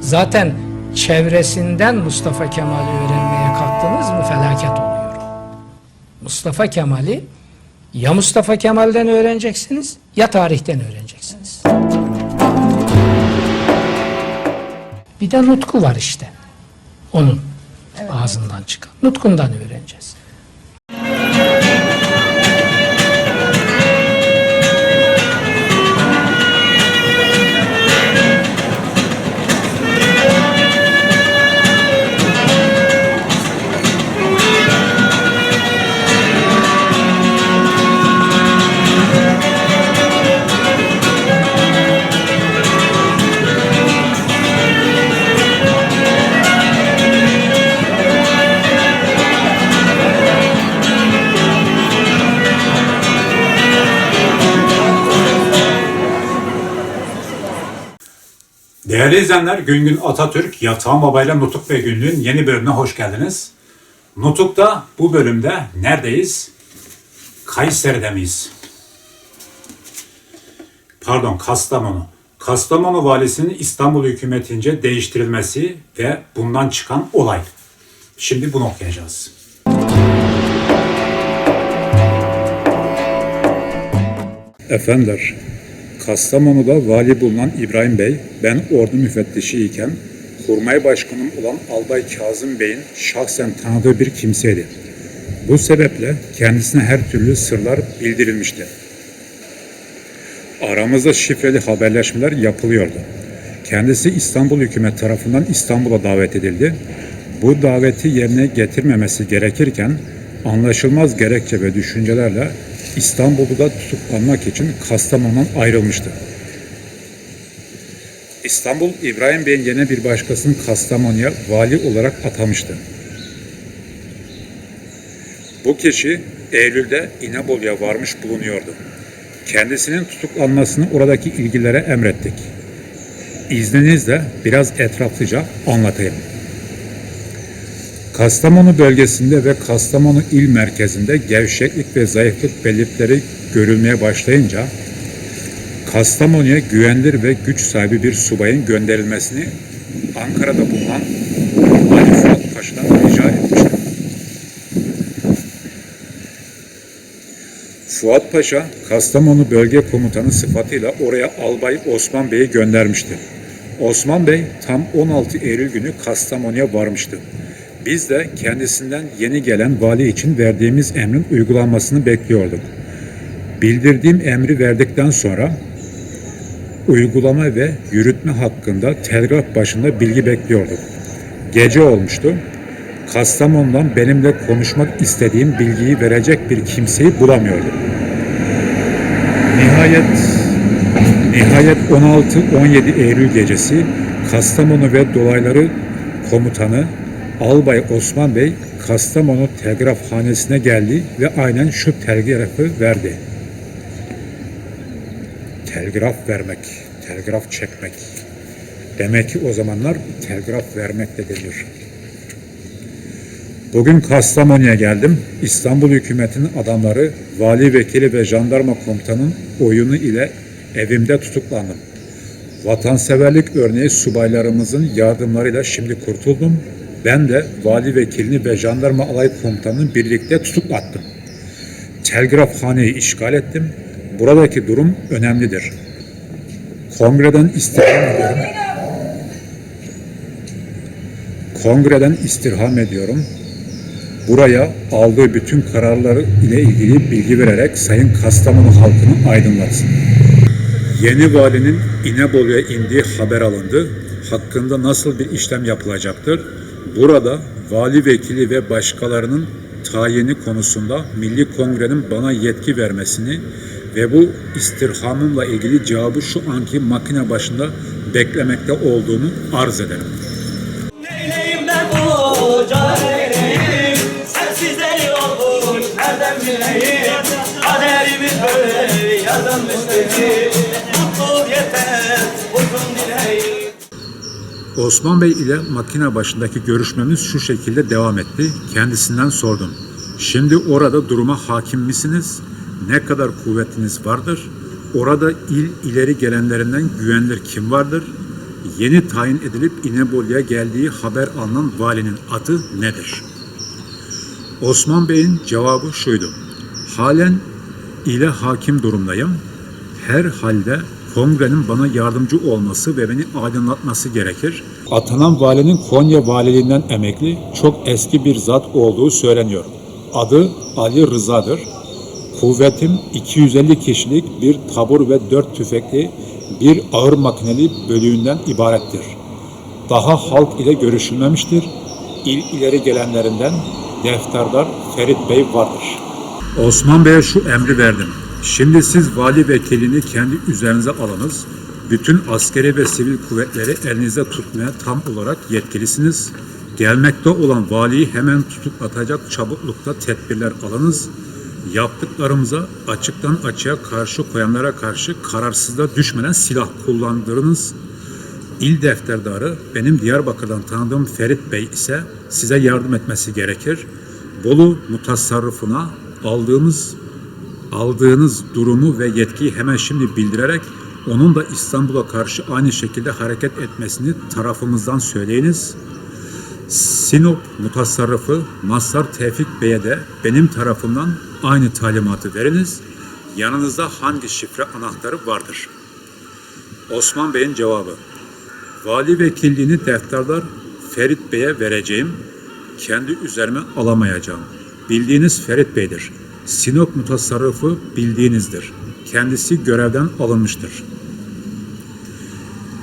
Zaten çevresinden Mustafa Kemal'i öğrenmeye kalktınız mı felaket oluyor. Mustafa Kemal'i ya Mustafa Kemal'den öğreneceksiniz ya tarihten öğreneceksiniz. Bir de nutku var işte. Onun ağzından çıkan. Nutkundan öğreneceğiz. Değerli izleyenler, Gün Gün Atatürk Yatağın Babayla Nutuk ve Günlüğün yeni bölümüne hoş geldiniz. Nutuk'ta bu bölümde neredeyiz? Kayseri'de miyiz? Pardon, Kastamonu. Kastamonu valisinin İstanbul hükümetince değiştirilmesi ve bundan çıkan olay. Şimdi bunu okuyacağız. Efendiler, Kastamonu'da vali bulunan İbrahim Bey, ben ordu müfettişi iken kurmay başkanım olan Albay Kazım Bey'in şahsen tanıdığı bir kimseydi. Bu sebeple kendisine her türlü sırlar bildirilmişti. Aramızda şifreli haberleşmeler yapılıyordu. Kendisi İstanbul hükümet tarafından İstanbul'a davet edildi. Bu daveti yerine getirmemesi gerekirken anlaşılmaz gerekçe ve düşüncelerle İstanbul'da tutuklanmak için Kastamonu'dan ayrılmıştı. İstanbul, İbrahim Bey'in yerine bir başkasının Kastamonu'ya vali olarak atamıştı. Bu kişi Eylül'de İnebolu'ya varmış bulunuyordu. Kendisinin tutuklanmasını oradaki ilgilere emrettik. İzninizle biraz etraflıca anlatayım. Kastamonu bölgesinde ve Kastamonu il merkezinde gevşeklik ve zayıflık belirtileri görülmeye başlayınca Kastamonu'ya güvenilir ve güç sahibi bir subayın gönderilmesini Ankara'da bulunan Ali Fuat Paşa'dan rica etmişti. Fuat Paşa, Kastamonu Bölge Komutanı sıfatıyla oraya Albay Osman Bey'i göndermişti. Osman Bey tam 16 Eylül günü Kastamonu'ya varmıştı. Biz de kendisinden yeni gelen vali için verdiğimiz emrin uygulanmasını bekliyorduk. Bildirdiğim emri verdikten sonra uygulama ve yürütme hakkında telgraf başında bilgi bekliyorduk. Gece olmuştu. Kastamonu'dan benimle konuşmak istediğim bilgiyi verecek bir kimseyi bulamıyordum. Nihayet Nihayet 16-17 Eylül gecesi Kastamonu ve dolayları komutanı Albay Osman Bey Kastamonu telgrafhanesine geldi ve aynen şu telgrafı verdi. Telgraf vermek, telgraf çekmek. Demek ki o zamanlar telgraf vermek de denir. Bugün Kastamonu'ya geldim. İstanbul hükümetinin adamları, vali vekili ve jandarma komutanın oyunu ile evimde tutuklandım. Vatanseverlik örneği subaylarımızın yardımlarıyla şimdi kurtuldum. Ben de vali vekilini ve jandarma alay komutanını birlikte tutuklattım. Telgrafhaneyi işgal ettim. Buradaki durum önemlidir. Kongreden istirham ediyorum. Kongreden istirham ediyorum. Buraya aldığı bütün kararları ile ilgili bilgi vererek Sayın Kastamonu halkını aydınlatsın. Yeni valinin İnebolu'ya indiği haber alındı. Hakkında nasıl bir işlem yapılacaktır? Burada vali vekili ve başkalarının tayini konusunda Milli Kongre'nin bana yetki vermesini ve bu istirhamımla ilgili cevabı şu anki makine başında beklemekte olduğunu arz ederim. Neyleyim ben bu yeter uzun dileğim Osman Bey ile makine başındaki görüşmemiz şu şekilde devam etti. Kendisinden sordum. Şimdi orada duruma hakim misiniz? Ne kadar kuvvetiniz vardır? Orada il ileri gelenlerinden güvenilir kim vardır? yeni tayin edilip İnebolu'ya geldiği haber alınan valinin adı nedir? Osman Bey'in cevabı şuydu. Halen ile hakim durumdayım. Her halde kongrenin bana yardımcı olması ve beni aydınlatması gerekir. Atanan valinin Konya valiliğinden emekli çok eski bir zat olduğu söyleniyor. Adı Ali Rıza'dır. Kuvvetim 250 kişilik bir tabur ve 4 tüfekli bir ağır makineli bölüğünden ibarettir. Daha halk ile görüşülmemiştir. İl ileri gelenlerinden defterdar Ferit Bey vardır. Osman Bey'e şu emri verdim. Şimdi siz vali vekilini kendi üzerinize alınız. Bütün askeri ve sivil kuvvetleri elinizde tutmaya tam olarak yetkilisiniz. Gelmekte olan valiyi hemen tutuklatacak çabuklukta tedbirler alınız. Yaptıklarımıza açıktan açığa karşı koyanlara karşı kararsızlığa düşmeden silah kullandırınız. İl defterdarı benim Diyarbakır'dan tanıdığım Ferit Bey ise size yardım etmesi gerekir. Bolu mutasarrıfına aldığımız aldığınız durumu ve yetkiyi hemen şimdi bildirerek onun da İstanbul'a karşı aynı şekilde hareket etmesini tarafımızdan söyleyiniz. Sinop mutasarrıfı Mazhar Tevfik Bey'e de benim tarafımdan aynı talimatı veriniz. Yanınızda hangi şifre anahtarı vardır? Osman Bey'in cevabı. Vali vekilliğini defterdar Ferit Bey'e vereceğim. Kendi üzerime alamayacağım. Bildiğiniz Ferit Bey'dir. Sinop mutasarrıfı bildiğinizdir. Kendisi görevden alınmıştır.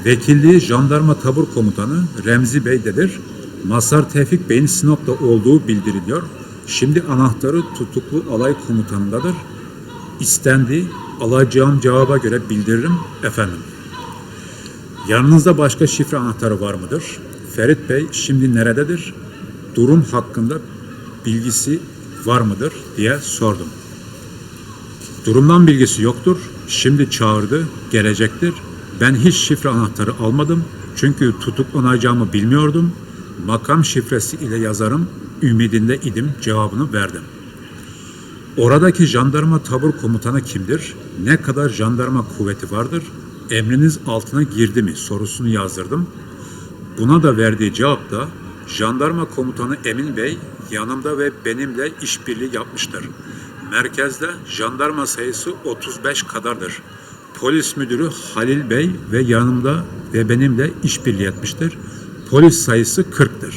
Vekilliği Jandarma Tabur Komutanı Remzi Bey'dedir. Masar Tevfik Bey'in Sinop'ta olduğu bildiriliyor. Şimdi anahtarı tutuklu alay komutanındadır. İstendi, alacağım cevaba göre bildiririm efendim. Yanınızda başka şifre anahtarı var mıdır? Ferit Bey şimdi nerededir? Durum hakkında bilgisi var mıdır diye sordum. Durumdan bilgisi yoktur. Şimdi çağırdı, gelecektir. Ben hiç şifre anahtarı almadım. Çünkü tutuklanacağımı bilmiyordum. Makam şifresi ile yazarım. Ümidinde idim cevabını verdim. Oradaki jandarma tabur komutanı kimdir? Ne kadar jandarma kuvveti vardır? Emriniz altına girdi mi sorusunu yazdırdım. Buna da verdiği cevap da jandarma komutanı Emin Bey yanımda ve benimle işbirliği yapmıştır. Merkezde jandarma sayısı 35 kadardır. Polis müdürü Halil Bey ve yanımda ve benimle işbirliği etmiştir. Polis sayısı 40'tır.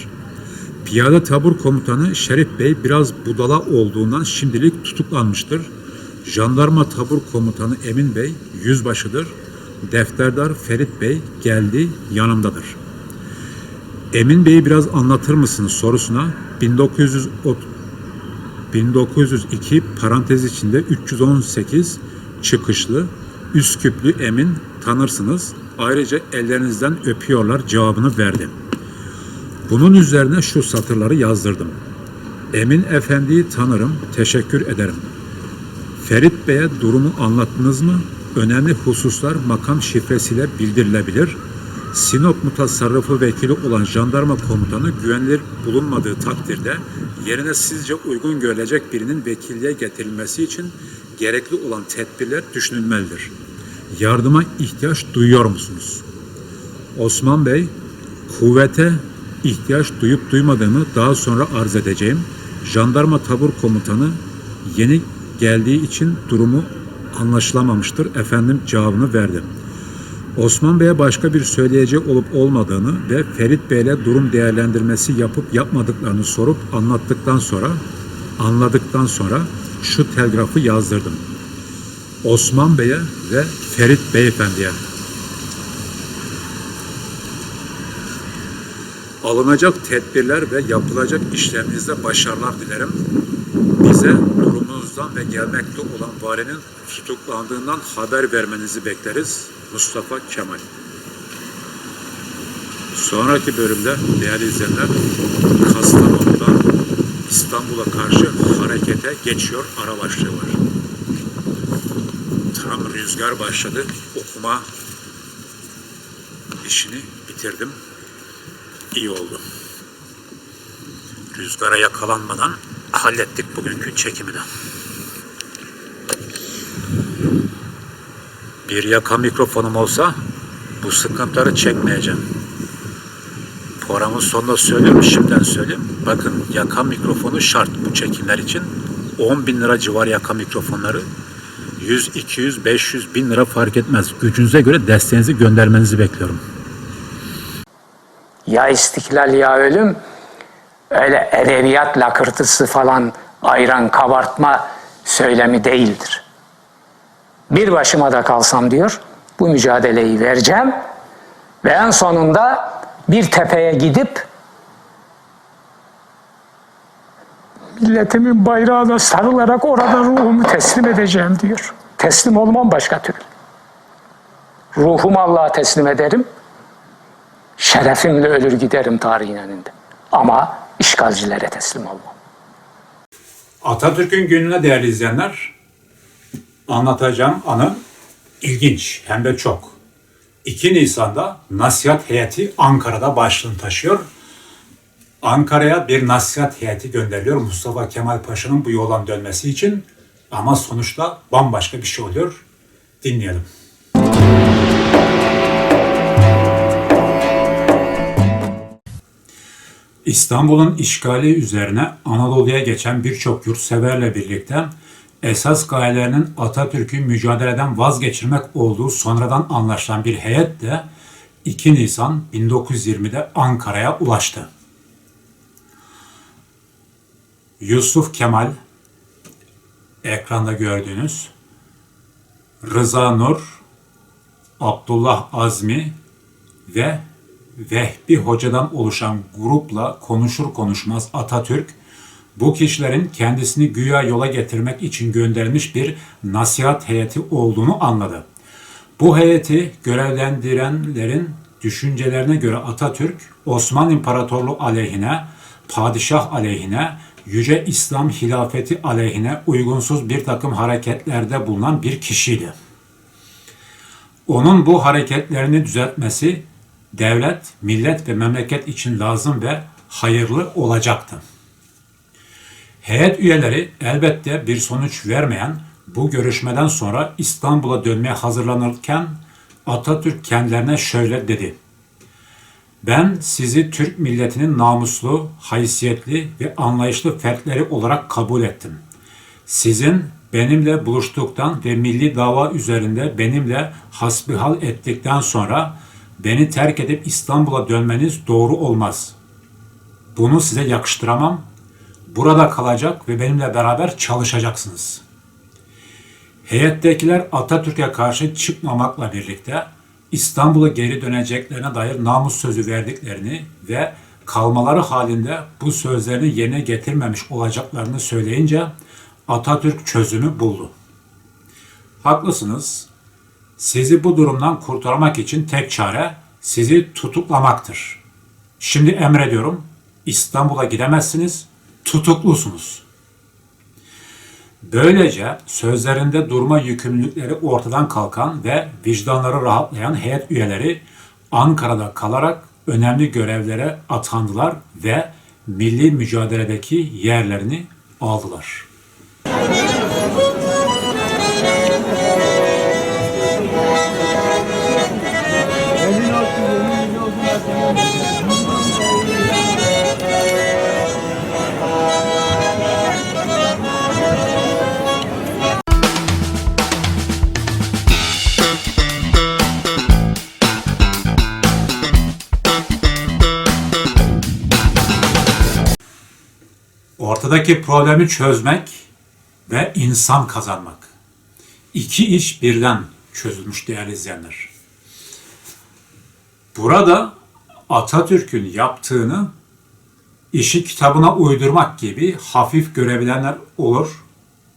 Piyade tabur komutanı Şerif Bey biraz budala olduğundan şimdilik tutuklanmıştır. Jandarma tabur komutanı Emin Bey yüzbaşıdır. Defterdar Ferit Bey geldi yanımdadır. Emin Bey'i biraz anlatır mısınız sorusuna 1930 1902 parantez içinde 318 çıkışlı Üsküplü Emin tanırsınız. Ayrıca ellerinizden öpüyorlar cevabını verdim. Bunun üzerine şu satırları yazdırdım. Emin Efendi'yi tanırım, teşekkür ederim. Ferit Bey'e durumu anlattınız mı? Önemli hususlar makam şifresiyle bildirilebilir. Sinop mutasarrıfı vekili olan jandarma komutanı güvenilir bulunmadığı takdirde yerine sizce uygun görülecek birinin vekilliğe getirilmesi için gerekli olan tedbirler düşünülmelidir. Yardıma ihtiyaç duyuyor musunuz? Osman Bey, kuvvete ihtiyaç duyup duymadığımı daha sonra arz edeceğim. Jandarma tabur komutanı yeni geldiği için durumu anlaşılamamıştır. Efendim cevabını verdim. Osman Bey'e başka bir söyleyeceği olup olmadığını ve Ferit Bey'le durum değerlendirmesi yapıp yapmadıklarını sorup anlattıktan sonra anladıktan sonra şu telgrafı yazdırdım. Osman Bey'e ve Ferit Beyefendi'ye. Alınacak tedbirler ve yapılacak işlerinizde başarılar dilerim. Bize durumunuzdan ve gelmekte olan varinin tutuklandığından haber vermenizi bekleriz. Mustafa Kemal. Sonraki bölümde değerli izleyenler Kastamonu'dan İstanbul'a karşı harekete geçiyor ara başlığı var. Tam rüzgar başladı. Okuma işini bitirdim. İyi oldu. Rüzgara yakalanmadan hallettik bugünkü çekimi de. Bir yaka mikrofonum olsa bu sıkıntıları çekmeyeceğim. Programın sonunda söylüyorum, şimdiden söyleyeyim. Bakın yaka mikrofonu şart bu çekimler için. 10 bin lira civar yaka mikrofonları. 100, 200, 500 bin lira fark etmez. Gücünüze göre desteğinizi göndermenizi bekliyorum. Ya istiklal ya ölüm öyle edebiyat lakırtısı falan ayran kabartma söylemi değildir. Bir başıma da kalsam diyor bu mücadeleyi vereceğim ve en sonunda bir tepeye gidip milletimin bayrağına sarılarak orada ruhumu teslim edeceğim diyor. Teslim olmam başka türlü. Ruhumu Allah'a teslim ederim. Şerefimle ölür giderim tarihin önünde. Ama işgalcilere teslim olmam. Atatürk'ün gününe değerli izleyenler, anlatacağım anı ilginç hem de çok. 2 Nisan'da nasihat heyeti Ankara'da başlığını taşıyor. Ankara'ya bir nasihat heyeti gönderiliyor Mustafa Kemal Paşa'nın bu yoldan dönmesi için. Ama sonuçta bambaşka bir şey oluyor. Dinleyelim. İstanbul'un işgali üzerine Anadolu'ya geçen birçok yurtseverle birlikte esas gayelerinin Atatürk'ü mücadeleden vazgeçirmek olduğu sonradan anlaşılan bir heyet de 2 Nisan 1920'de Ankara'ya ulaştı. Yusuf Kemal, ekranda gördüğünüz, Rıza Nur, Abdullah Azmi ve Vehbi Hoca'dan oluşan grupla konuşur konuşmaz Atatürk, bu kişilerin kendisini güya yola getirmek için gönderilmiş bir nasihat heyeti olduğunu anladı. Bu heyeti görevlendirenlerin düşüncelerine göre Atatürk, Osmanlı İmparatorluğu aleyhine, padişah aleyhine, Yüce İslam hilafeti aleyhine uygunsuz bir takım hareketlerde bulunan bir kişiydi. Onun bu hareketlerini düzeltmesi devlet, millet ve memleket için lazım ve hayırlı olacaktı. Heyet üyeleri elbette bir sonuç vermeyen bu görüşmeden sonra İstanbul'a dönmeye hazırlanırken Atatürk kendilerine şöyle dedi. Ben sizi Türk milletinin namuslu, haysiyetli ve anlayışlı fertleri olarak kabul ettim. Sizin benimle buluştuktan ve milli dava üzerinde benimle hasbihal ettikten sonra beni terk edip İstanbul'a dönmeniz doğru olmaz. Bunu size yakıştıramam. Burada kalacak ve benimle beraber çalışacaksınız. Heyettekiler Atatürk'e karşı çıkmamakla birlikte İstanbul'a geri döneceklerine dair namus sözü verdiklerini ve kalmaları halinde bu sözlerini yerine getirmemiş olacaklarını söyleyince Atatürk çözümü buldu. Haklısınız. Sizi bu durumdan kurtarmak için tek çare sizi tutuklamaktır. Şimdi emrediyorum. İstanbul'a gidemezsiniz. Tutuklusunuz. Böylece sözlerinde durma yükümlülükleri ortadan kalkan ve vicdanları rahatlayan heyet üyeleri Ankara'da kalarak önemli görevlere atandılar ve milli mücadeledeki yerlerini aldılar. Ortadaki problemi çözmek ve insan kazanmak. İki iş birden çözülmüş değerli izleyenler. Burada Atatürk'ün yaptığını işi kitabına uydurmak gibi hafif görebilenler olur,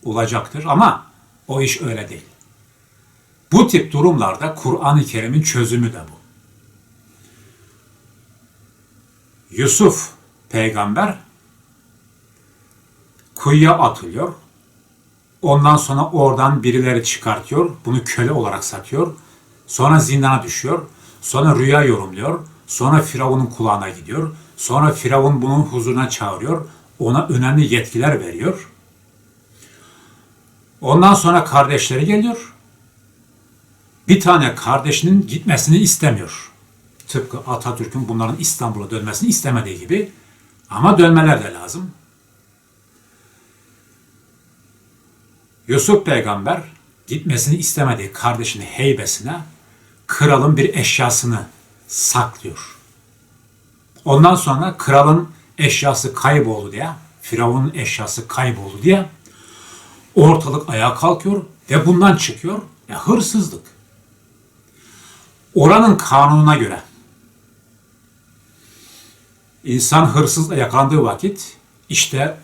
olacaktır ama o iş öyle değil. Bu tip durumlarda Kur'an-ı Kerim'in çözümü de bu. Yusuf peygamber kuyuya atılıyor. Ondan sonra oradan birileri çıkartıyor. Bunu köle olarak satıyor. Sonra zindana düşüyor. Sonra rüya yorumluyor. Sonra Firavun'un kulağına gidiyor. Sonra Firavun bunun huzuruna çağırıyor. Ona önemli yetkiler veriyor. Ondan sonra kardeşleri geliyor. bir tane kardeşinin gitmesini istemiyor. Tıpkı Atatürk'ün bunların İstanbul'a dönmesini istemediği gibi. Ama dönmeler de lazım. Yusuf peygamber gitmesini istemediği kardeşini heybesine kralın bir eşyasını saklıyor. Ondan sonra kralın eşyası kayboldu diye, Firavun'un eşyası kayboldu diye ortalık ayağa kalkıyor ve bundan çıkıyor ya hırsızlık. Oranın kanununa göre insan hırsızla yakalandığı vakit işte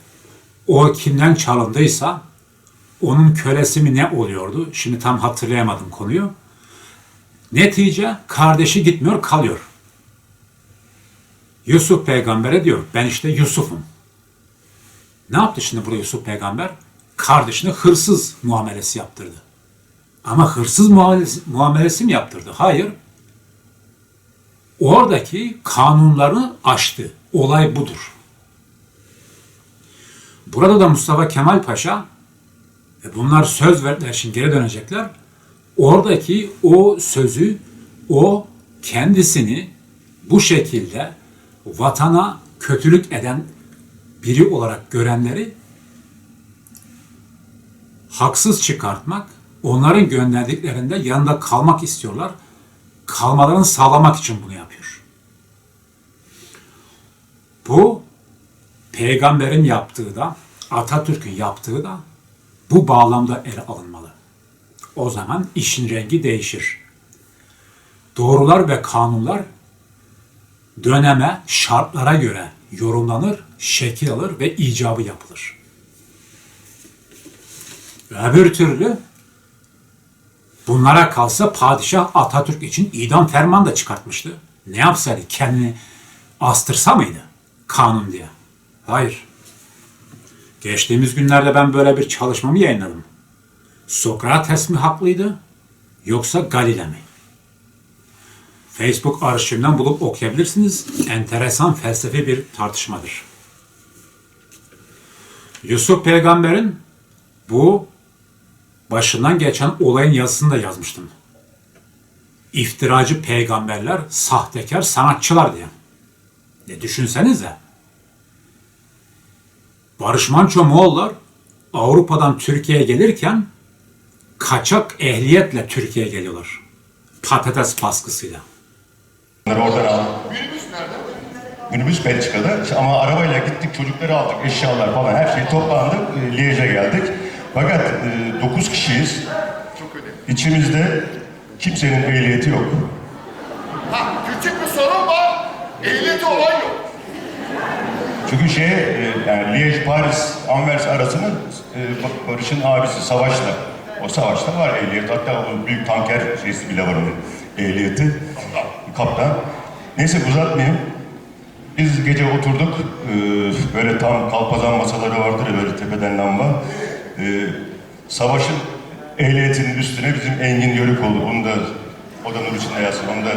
o kimden çalındıysa onun kölesi mi ne oluyordu? Şimdi tam hatırlayamadım konuyu. Netice kardeşi gitmiyor kalıyor. Yusuf peygambere diyor ben işte Yusuf'um. Ne yaptı şimdi burada Yusuf peygamber? Kardeşine hırsız muamelesi yaptırdı. Ama hırsız muamelesi, muamelesi mi yaptırdı? Hayır. Oradaki kanunları aştı. Olay budur. Burada da Mustafa Kemal Paşa ve bunlar söz verdiler şimdi geri dönecekler. Oradaki o sözü, o kendisini bu şekilde vatana kötülük eden biri olarak görenleri haksız çıkartmak, onların gönderdiklerinde yanında kalmak istiyorlar. Kalmalarını sağlamak için bunu yapıyor. Bu peygamberin yaptığı da, Atatürk'ün yaptığı da bu bağlamda ele alınmalı. O zaman işin rengi değişir. Doğrular ve kanunlar döneme, şartlara göre yorumlanır, şekil alır ve icabı yapılır. Öbür türlü bunlara kalsa padişah Atatürk için idam fermanı da çıkartmıştı. Ne yapsaydı? Kendini astırsa mıydı? Kanun diye. Hayır. Geçtiğimiz günlerde ben böyle bir çalışmamı yayınladım. Sokrates mi haklıydı yoksa Galile mi? Facebook arşivimden bulup okuyabilirsiniz. Enteresan felsefi bir tartışmadır. Yusuf peygamberin bu başından geçen olayın yazısını da yazmıştım. İftiracı peygamberler, sahtekar sanatçılar diye. Ne düşünsenize. Barış Manço Moğollar Avrupa'dan Türkiye'ye gelirken kaçak ehliyetle Türkiye'ye geliyorlar. Patates baskısıyla. Oradan aldık. Minibüs nerede? Minibüs Belçika'da İşte ama arabayla gittik çocukları aldık eşyalar falan her şeyi toplandık e, Liège'e geldik. Fakat 9 kişiyiz. İçimizde kimsenin ehliyeti yok. Ha, küçük bir sorun var. Ehliyeti olan yok. Çünkü şey yani Liège Paris Anvers arasının e, Ba- Barış'ın abisi Savaş'la. O Savaş'ta var ehliyet. Hatta o büyük tanker şeysi bile var onun ehliyeti. Kaptan. Neyse uzatmayayım. Biz gece oturduk. e, böyle tam kalpazan masaları vardır ya böyle tepeden lamba. Savaş'ın ehliyetinin üstüne bizim Engin Yörük oldu. Onu da odanın içinde yazsın. Onu da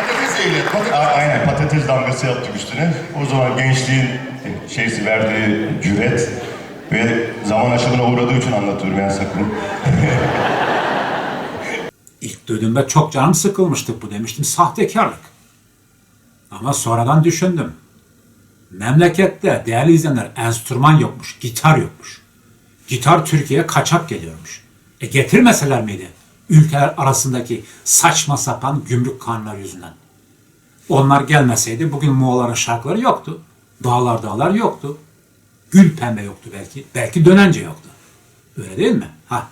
Patates. A- Patates. Aynen patates damgası yaptık üstüne. O zaman gençliğin şeysi verdiği cüret ve zaman aşımına uğradığı için anlatıyorum yani sakın. İlk duyduğumda çok canım sıkılmıştı bu demiştim sahtekarlık. Ama sonradan düşündüm. Memlekette değerli izleyenler enstrüman yokmuş, gitar yokmuş. Gitar Türkiye'ye kaçak geliyormuş. E getirmeseler miydi? Ülkeler arasındaki saçma sapan gümrük kanunlar yüzünden. Onlar gelmeseydi bugün Moğolların şarkıları yoktu. Dağlar dağlar yoktu. Gül pembe yoktu belki. Belki dönence yoktu. Öyle değil mi? Ha.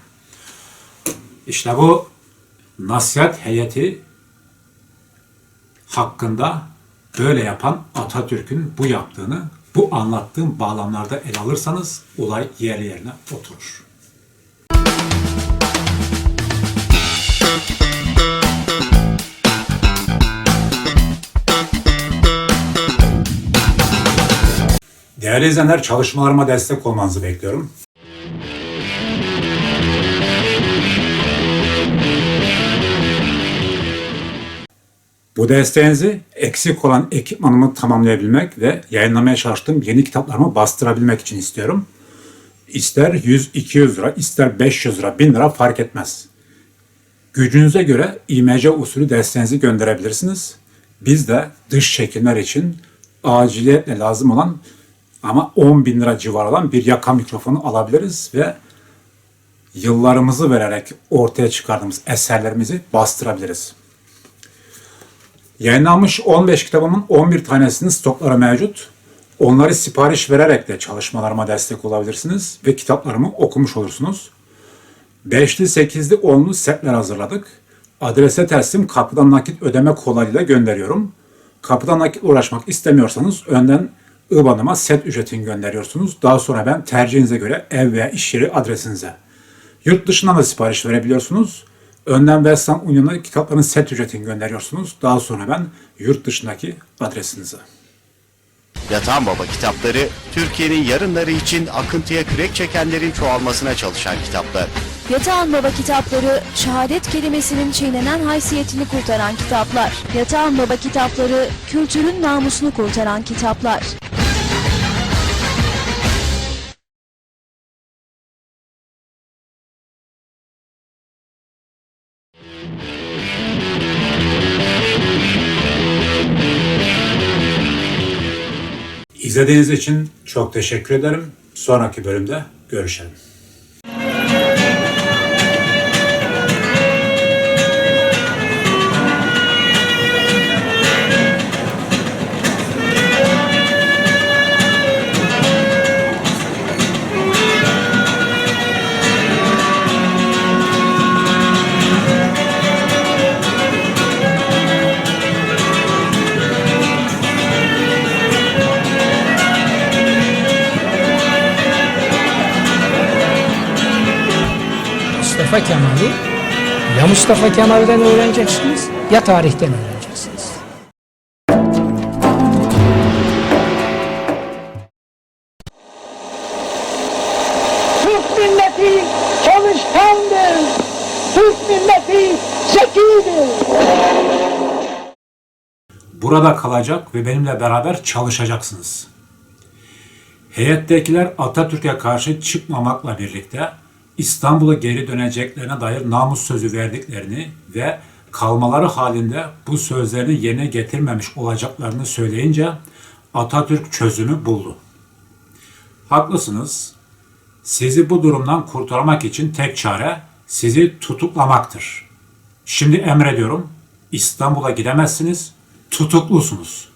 İşte bu nasihat heyeti hakkında böyle yapan Atatürk'ün bu yaptığını bu anlattığım bağlamlarda ele alırsanız olay yer yerine oturur. Değerli izleyenler çalışmalarıma destek olmanızı bekliyorum. Bu desteğinizi eksik olan ekipmanımı tamamlayabilmek ve yayınlamaya çalıştığım yeni kitaplarımı bastırabilmek için istiyorum. İster 100-200 lira, ister 500 lira, 1000 lira fark etmez. Gücünüze göre IMC usulü desteğinizi gönderebilirsiniz. Biz de dış çekimler için aciliyetle lazım olan ama 10 bin lira civarı olan bir yaka mikrofonu alabiliriz ve yıllarımızı vererek ortaya çıkardığımız eserlerimizi bastırabiliriz. Yayınlanmış 15 kitabımın 11 tanesinin stokları mevcut. Onları sipariş vererek de çalışmalarıma destek olabilirsiniz ve kitaplarımı okumuş olursunuz. 5'li, 8'li, 10'lu setler hazırladık. Adrese teslim kapıdan nakit ödeme kolayıyla gönderiyorum. Kapıdan nakit uğraşmak istemiyorsanız önden IBAN'ıma set ücretini gönderiyorsunuz. Daha sonra ben tercihinize göre ev veya iş yeri adresinize. Yurt dışından da sipariş verebiliyorsunuz. Önden Western Union'a kitapların set ücretini gönderiyorsunuz. Daha sonra ben yurt dışındaki adresinize. Yatan Baba kitapları Türkiye'nin yarınları için akıntıya kürek çekenlerin çoğalmasına çalışan kitaplar. Yatağan Baba kitapları, şehadet kelimesinin çiğnenen haysiyetini kurtaran kitaplar. Yatağan Baba kitapları, kültürün namusunu kurtaran kitaplar. İzlediğiniz için çok teşekkür ederim. Sonraki bölümde görüşelim. Mustafa Kemal'den öğreneceksiniz ya tarihten öğreneceksiniz. Türk milleti çalışkandır. Türk milleti zekidir. Burada kalacak ve benimle beraber çalışacaksınız. Heyettekiler Atatürk'e karşı çıkmamakla birlikte İstanbul'a geri döneceklerine dair namus sözü verdiklerini ve kalmaları halinde bu sözlerini yerine getirmemiş olacaklarını söyleyince Atatürk çözümü buldu. Haklısınız. Sizi bu durumdan kurtarmak için tek çare sizi tutuklamaktır. Şimdi emrediyorum. İstanbul'a gidemezsiniz. Tutuklusunuz.